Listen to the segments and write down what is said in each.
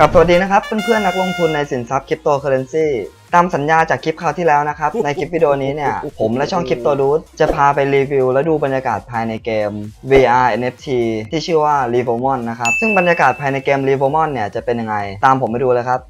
กับสวัสดีนะครับเพื่อนๆนักลงทุนในสินทรัพย์คริปโตเคอเรนซีตามสัญญาจากคลิปคราวที่แล้วนะครับ ในคลิปวิดีโอนี้เนี่ย ผมและช่องคริปโตดูดจะพาไปรีวิวและดูบรรยากาศภายในเกม VR NFT ที่ชื่อว่า r e v o m o n นะครับ ซึ่งบรรยากาศภายในเกม r e v o m o n เนี่ยจะเป็นยังไง ตามผมไปดูเลยครับ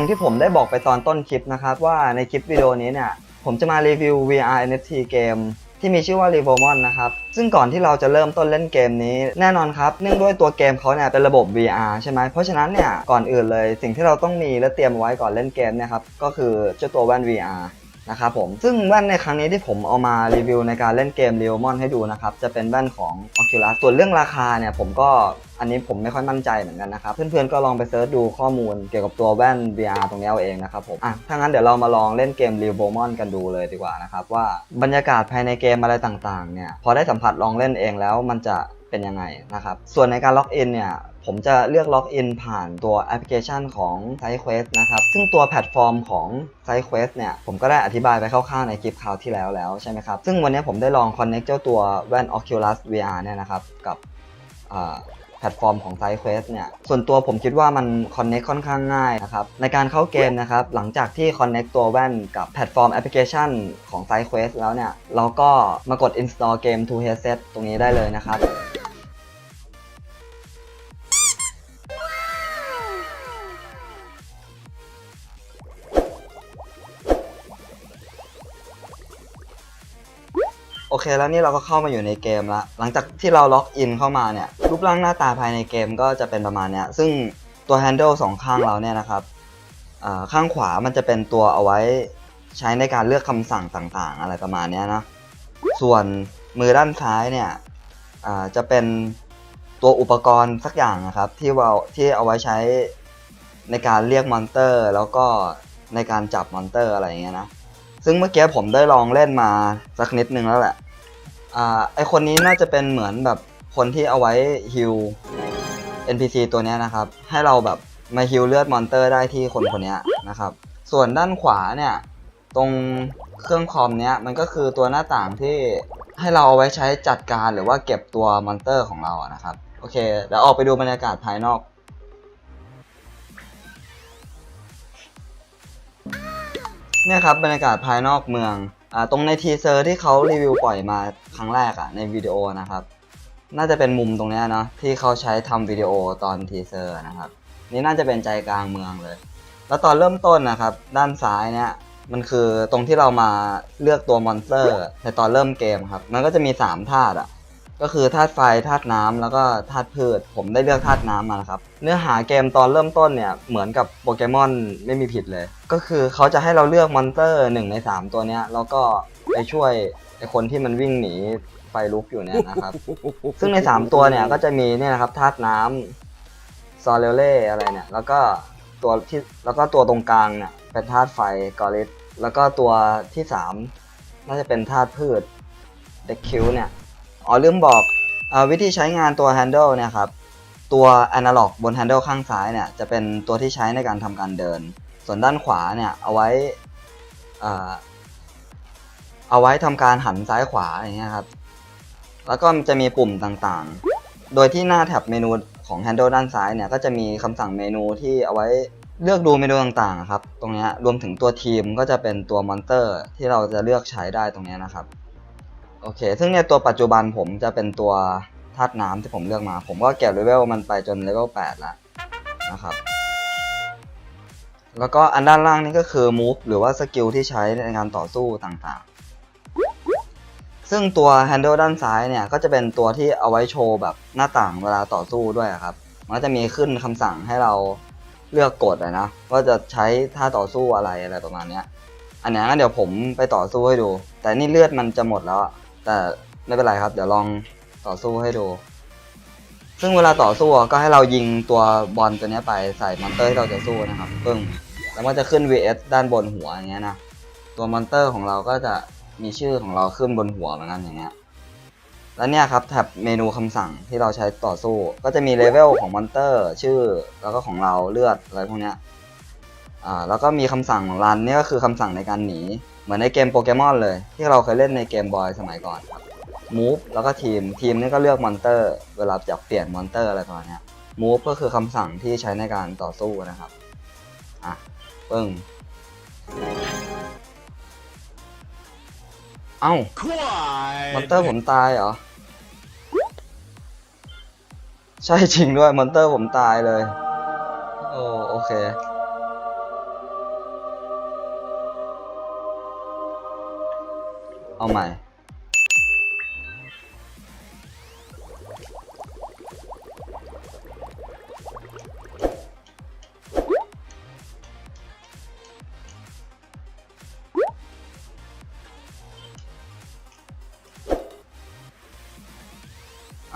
อย่างที่ผมได้บอกไปตอนต้นคลิปนะครับ ว่าในคลิปวิดีโอนี้เนี่ยผมจะมารีวิว VR NFT เกมที่มีชื่อว่า r e v o m o n นะครับ ซึ่งก่อนที่เราจะเริ่มต้นเล่นเกมนี้ แน่นอนครับ เนื่องด้วยตัวเกมเขาเนี่ยเป็นระบบ VR ใช่ไหม เพราะฉะนั้นเนี่ย ก่อนอื่นเลย สิ่งที่เราต้องมีและเตรียมไว้ก่อนเล่นเกมนะครับ ก็คือเจ้าตัวแว่น VR นะครับผมซึ่งแว่นในครั้งนี้ที่ผมเอามารีวิวในการเล่นเกม r e v o m o n ให้ดูนะครับ จะเป็นแว่นของ Oculus ส่วนเรื่องราคาเนี่ยผมก็อันนี้ผมไม่ค่อยมั่นใจเหมือนกันนะครับ เพื่อนๆก็ลองไปเซิร์ชดูข้อมูลเกี่ยวกับตัวแว่น VR ตรงนี้เอาเองนะครับผมอะถ้างั้นเดี๋ยวเรามาลองเล่นเกม r e v o m o n กันดูเลยดีกว่านะครับว่าบรรยากาศภายในเกมอะไรต่างๆเนี่ยพอได้สัมผัสลองเล่นเองแล้วมันจะ เป็นยังไงนะครับ ส่วนในการล็อกอินเนี่ยผมจะเลือกล็อกอินผ่านตัวแอปพลิเคชันของ SideQuest นะครับ ซึ่งตัวแพลตฟอร์มของ SideQuest เนี่ยผมก็ได้อธิบายไปคร่าวๆในคลิปคราวที่แล้วแล้วใช่ไหมครับ ซึ่งวันนี้ผมได้ลอง connect เจ้าตัวแว่น Oculus VR เนี่ยนะครับกับแพลตฟอร์มของ SideQuest เนี่ย ส่วนตัวผมคิดว่ามัน connect ค่อนข้างง่ายนะครับ ในการเข้าเกมนะครับ หลังจากที่ connect ตัวแว่นกับแพลตฟอร์มแอปพลิเคชันของ SideQuest แล้วเนี่ย เราก็มากด install เกม to headset ตรงนี้ได้เลยนะครับ โอเคแล้วนี่เราก็เข้ามาอยู่ในเกมแล้วหลังจากที่เราล็อกอินเข้ามาเนี่ยรูปร่างหน้าตาภายในเกมก็จะเป็นประมาณเนี้ยซึ่งตัวแฮนเดิลสองข้างเราเนี่ยนะครับข้างขวามันจะเป็นตัวเอาไว้ใช้ในการเลือกคำสั่งต่างๆ อะไรประมาณเนี้ยนะส่วนมือด้านซ้ายเนี่ยจะเป็นตัวอุปกรณ์สักอย่างนะครับที่เราที่เอาไว้ใช้ในการเรียกมอนเตอร์ แล้วก็ในการจับมอนเตอร์อะไรอย่างเงี้ยนะ ซึ่งเมื่อกี้ผมได้ลองเล่นมาสักนิดนึงแล้วแหละ อ่า ไอคนนี้น่าจะเป็นเหมือนแบบคนที่เอาไว้ฮิล NPC ตัวนี้นะครับ ให้เราแบบมาฮิลเลือดมอนเตอร์ได้ที่คนคนนี้นะครับ ส่วนด้านขวาเนี่ย ตรงเครื่องคอมเนี้ยมันก็คือตัวหน้าต่างที่ให้เราเอาไว้ใช้จัดการหรือว่าเก็บตัวมอนเตอร์ของเราอะนะครับ โอเคเดี๋ยวออกไปดูบรรยากาศภายนอก เนี่ยครับบรรยากาศภายนอกเมืองอ่าตรงในทีเซอร์ที่เขารีวิวปล่อยมาครั้งแรกอะในวิดีโอนะครับ น่าจะเป็นมุมตรงเนี้ยเนาะที่เขาใช้ทำวิดีโอตอนทีเซอร์นะครับ นี่น่าจะเป็นใจกลางเมืองเลย แล้วตอนเริ่มต้นนะครับ ด้านซ้ายเนี่ยมันคือตรงที่เรามาเลือกตัวมอนสเตอร์ในตอนเริ่มเกมครับ มันก็จะมี3ธาตุอะ ก็คือธาตุไฟธาตุน้ำแล้วก็ธาตุพืช ผมได้เลือกธาตุน้ำมานะครับ เนื้อหาเกมตอนเริ่มต้นเนี่ยเหมือนกับโปเกมอนไม่มีผิดเลย ก็คือเขาจะให้เราเลือกมอนสเตอร์หนึ่งใน 3 ตัวเนี้ยแล้วก็ไปช่วยไอคนที่มันวิ่งหนีไฟลุกอยู่เนี่ยนะครับ ซึ่งใน 3 ตัวเนี่ยก็จะมีเนี่ยนะครับธาตุน้ำซอเรเล่อะไรเนี่ย แล้วก็ตัวที่แล้วก็ตัวตรงกลางเนี่ยเป็นธาตุไฟกอริสแล้วก็ตัวที่ 3 น่าจะเป็นธาตุพืชเด็กคิวเนี่ย อ๋อลืมบอกอวิธีใช้งานตัว handle เนี่ยครับ ตัว analog บน handle ข้างซ้ายเนี่ยจะเป็นตัวที่ใช้ในการทำการเดิน ส่วนด้านขวาเนี่ยเอาไว้เอาไว้ทำการหันซ้ายขวาอย่างเงี้ยครับ แล้วก็จะมีปุ่มต่างๆ โดยที่หน้าแท็บเมนูของ handle ด้านซ้ายเนี่ยก็จะมีคำสั่งเมนูที่เอาไว้เลือกดูเมนูต่างๆครับ ตรงนี้รวมถึงตัวทีมก็จะเป็นตัวมอนเตอร์ที่เราจะเลือกใช้ได้ตรงนี้นะครับ โอเค ซึ่งในตัวปัจจุบันผมจะเป็นตัวธาตุน้ำที่ผมเลือกมา ผมก็เก็บเลเวลมันไปจนเลเวล8แล้วนะครับ แล้วก็อันด้านล่างนี่ก็คือ move หรือว่าสกิลที่ใช้ในการต่อสู้ต่างๆ ซึ่งตัว handle ด้านซ้ายเนี่ย ก็จะเป็นตัวที่เอาไว้โชว์แบบหน้าต่างเวลาต่อสู้ด้วยครับ มันก็จะมีขึ้นคำสั่งให้เราเลือกกดนะว่าจะใช้ท่าต่อสู้อะไรอะไรประมาณนี้อันนี้งั้นเดี๋ยวผมไปต่อสู้ให้ดู แต่นี่เลือดมันจะหมดแล้วอะ แต่ไม่เป็นไรครับ เดี๋ยวลองต่อสู้ให้ดู ซึ่งเวลาต่อสู้ก็ให้เรายิงตัวบอลตัวนี้ไปใส่มอนเตอร์ที่เราจะสู้นะครับปึ้งแล้วมันจะขึ้น vs ด้านบนหัวอย่างเงี้ยนะ ตัวมอนเตอร์ของเราก็จะมีชื่อของเราขึ้นบนหัวเหมือนกันอย่างเงี้ย แล้วเนี่ยครับแท็บเมนูคำสั่งที่เราใช้ต่อสู้ ก็จะมีเลเวลของมอนเตอร์ ชื่อแล้วก็ของเราเลือดอะไรพวกเนี้ย อ่า แล้วก็มีคำสั่งรันนี่ก็คือคำสั่งในการหนี มือนในเกมโปเกมอนเลย ที่เราเคยเล่นในเกมบอยสมัยก่อนครับ move แล้วก็ทีมทีมนี่ก็เลือกมอนเตอร์ เวลาจะเปลี่ยนมอนเตอร์อะไรประมาณเนี้ย move ก็คือคำสั่งที่ใช้ในการต่อสู้นะครับอะปึ้งเอ้ามอนเตอร์ผมตายเหรอ ใช่จริงด้วยมอนเตอร์ผมตายเลย โอ้โอเค เอาใหม่ อ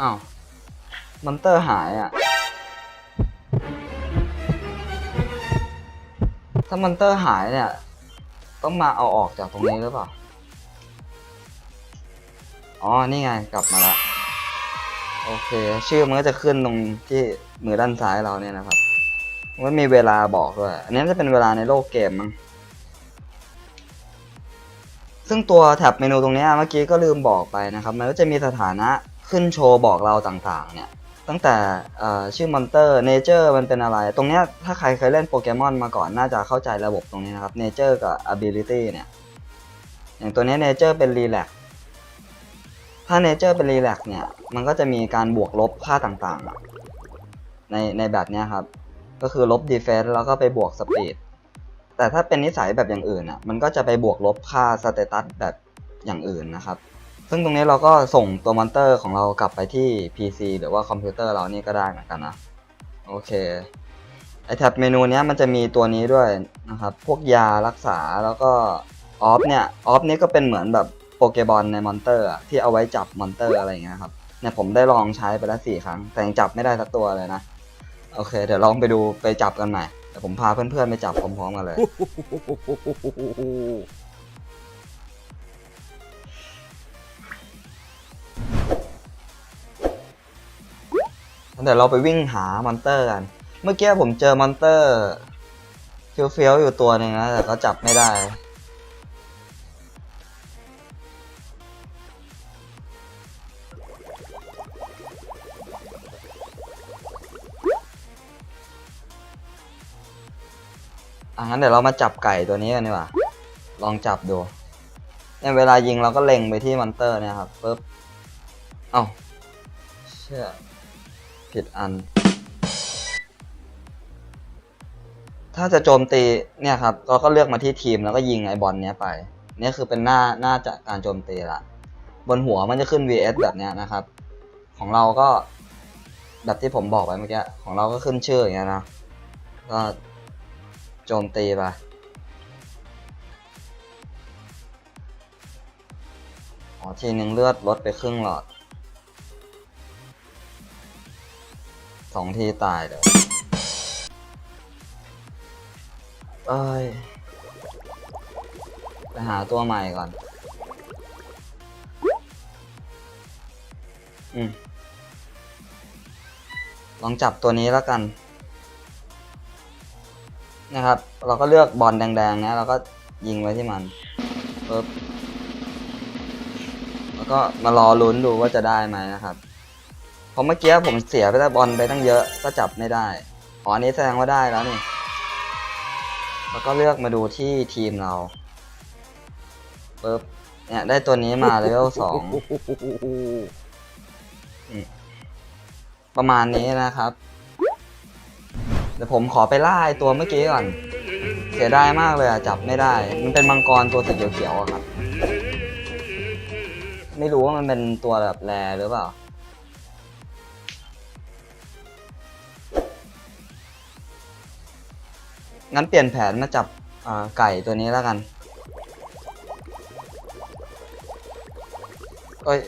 ้าวมอนเตอร์หายอะ ถ้ามอนเตอร์หายเนี่ย ต้องมาเอาออกจากตรงนี้หรือเปล่า อ๋อ นี่ไง กลับมาละ โอเค ชื่อมันก็จะขึ้นตรงที่มือด้านซ้ายเราเนี่ยนะครับมันมีเวลาบอกด้วย อันนี้จะเป็นเวลาในโลกเกมมั้ง ซึ่งตัวแท็บเมนูตรงนี้เมื่อกี้ก็ลืมบอกไปนะครับ มันก็จะมีสถานะขึ้นโชว์บอกเราต่างๆ เนี่ย ตั้งแต่ชื่อมอนเตอร์เนเจอร์มันเป็นอะไร ตรงนี้ถ้าใครเคยเล่นโปเกมอนมาก่อนน่าจะเข้าใจระบบตรงนี้นะครับเนเจอร์กับ ability เนี่ย อย่างตัวนี้เนเจอร์เป็นรีแลก ถ้าเนเจอร์เป็นรีแลกเนี่ย มันก็จะมีการบวกลบค่าต่างๆ ในในแบบเนี้ยครับ ก็คือลบดีเฟน s ์แล้วก็ไปบวกสปีด แต่ถ้าเป็นนิสัยแบบอย่างอื่นอะ มันก็จะไปบวกลบค่าสเตตัสแบบอย่างอื่นนะครับ ซึ่งตรงนี้เราก็ส่งตัวมอนเตอร์ของเรากลับไปที่ PC หรือว่าคอมพิวเตอร์เรานี่ก็ได้เหมือนกันนะ โอเค ไอแท็บเมนูเนี้ยมันจะมีตัวนี้ด้วยนะครับ พวกยารักษาแล้วก็ออฟเนี่ย ออฟนี่ก็เป็นเหมือนแบบ เกบอลในมอนเตอร์ที่เอาไว้จับมอนเตอร์อะไรอย่างเงี้ยครับเนี่ยผมได้ลองใช้ไปแล้วสี่ครั้ง แต่ยังจับไม่ได้สักตัวเลยนะ โอเค เดี๋ยวลองไปดูไปจับกันใหม่เดี๋ยวผมพาเพื่อนๆไปจับพร้อมๆกันเลยเดี๋ยวเราไปวิ่งหามอนเตอร์กัน เมื่อกี้ผมเจอมอนเตอร์เฟี้ยวๆอยู่ตัวหนึ่งนะแต่ก็จับไม่ได้ อะงั้นเดี๋ยวเรามาจับไก่ตัวนี้กันดีกว่า ลองจับดูเนี่ยเวลายิงเราก็เล็งไปที่มอนเตอร์เนี่ยครับปุ๊บ เอ้าเชื่อผิดอัน ถ้าจะโจมตีเนี่ยครับ เราก็เลือกมาที่ทีมแล้วก็ยิงไอบอลเนี้ยไป เนี่ยคือเป็นหน้าหน้าจากการโจมตีละ บนหัวมันจะขึ้น vs แบบเนี้ยนะครับ ของเราก็แบบที่ผมบอกไปเมื่อกี้ ของเราก็ขึ้นชื่ออย่างเงี้ยนะ ก็ โจมตีไปอ๋อทีหนึ่งเลือดลดไปครึ่งหลอดสองทีตายเดี๋ยวเอ้ย ไปหาตัวใหม่ก่อน อืม ลองจับตัวนี้แล้วกัน นะครับ เราก็เลือกบอลแดงๆนะเราก็ยิงไว้ที่มันปึ๊บแล้วก็มารอลุ้นดูว่าจะได้ไหมนะครับพราะเมื่อกี้ผมเสียไปแต่บอลไปตั้งเยอะก็จับไม่ได้อ๋ออันนี้แสดงว่าได้แล้วนี่แล้วก็เลือกมาดูที่ทีมเราปึ๊บเนี่ยได้ตัวนี้มาเลเวลสองประมาณนี้นะครับ เดี๋ยวผมขอไปล่าไอ้ตัวเมื่อกี้ก่อน เสียดายมากเลยอะจับไม่ได้ มันเป็นมังกรตัวสีเขียวๆอะครับ ไม่รู้ว่ามันเป็นตัวแบบแรหรือเปล่า งั้นเปลี่ยนแผนมาจับไก่ตัวนี้แล้วกัน เอ้ย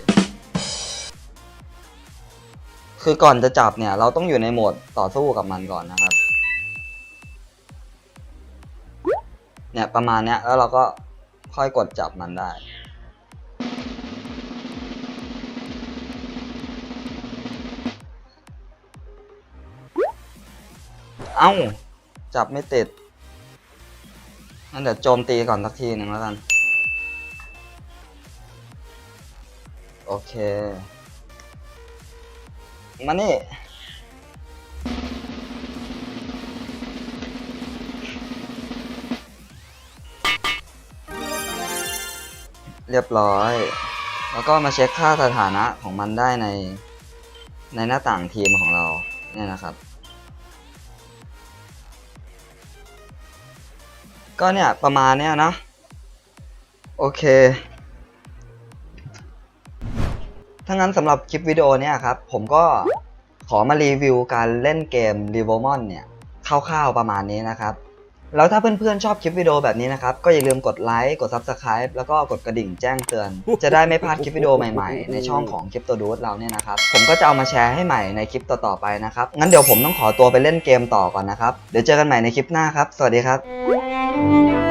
คือก่อนจะจับเนี่ย เราต้องอยู่ในโหมดต่อสู้กับมันก่อนนะครับ เนี่ยประมาณเนี้ยแล้วเราก็ค่อยกดจับมันได้เอ้า จับไม่ติดงั้นเดี๋ยวโจมตีก่อนสักทีหนึ่งแล้วกัน โอเค มานี่ เรียบร้อย แล้วก็มาเช็คค่าสถานะของมันได้ใน ในหน้าต่างทีมของเราเนี่ยนะครับ ก็เนี่ย ประมาณเนี้ยนะ โอเค ถ้างั้นสำหรับคลิปวิดีโอเนี้ยครับผมก็ขอมารีวิวการเล่นเกม r e v o m o n เนี่ยคร่าวๆประมาณนี้นะครับ แล้วถ้าเพื่อนๆชอบคลิปวิดีโอแบบนี้นะครับ ก็อย่าลืมกดไลค์กด Subscribe แล้วก็กดกระดิ่งแจ้งเตือน จะได้ไม่พลาดคลิปวิดีโอใหม่ๆ ในช่องของคลิปตัวดูดเราเนี่ยนะครับ ผมก็จะเอามาแชร์ให้ใหม่ในคลิปต่อๆไปนะครับ งั้นเดี๋ยวผมต้องขอตัวไปเล่นเกมต่อก่อนนะครับ เดี๋ยวเจอกันใหม่ในคลิปหน้าครับ สวัสดีครับ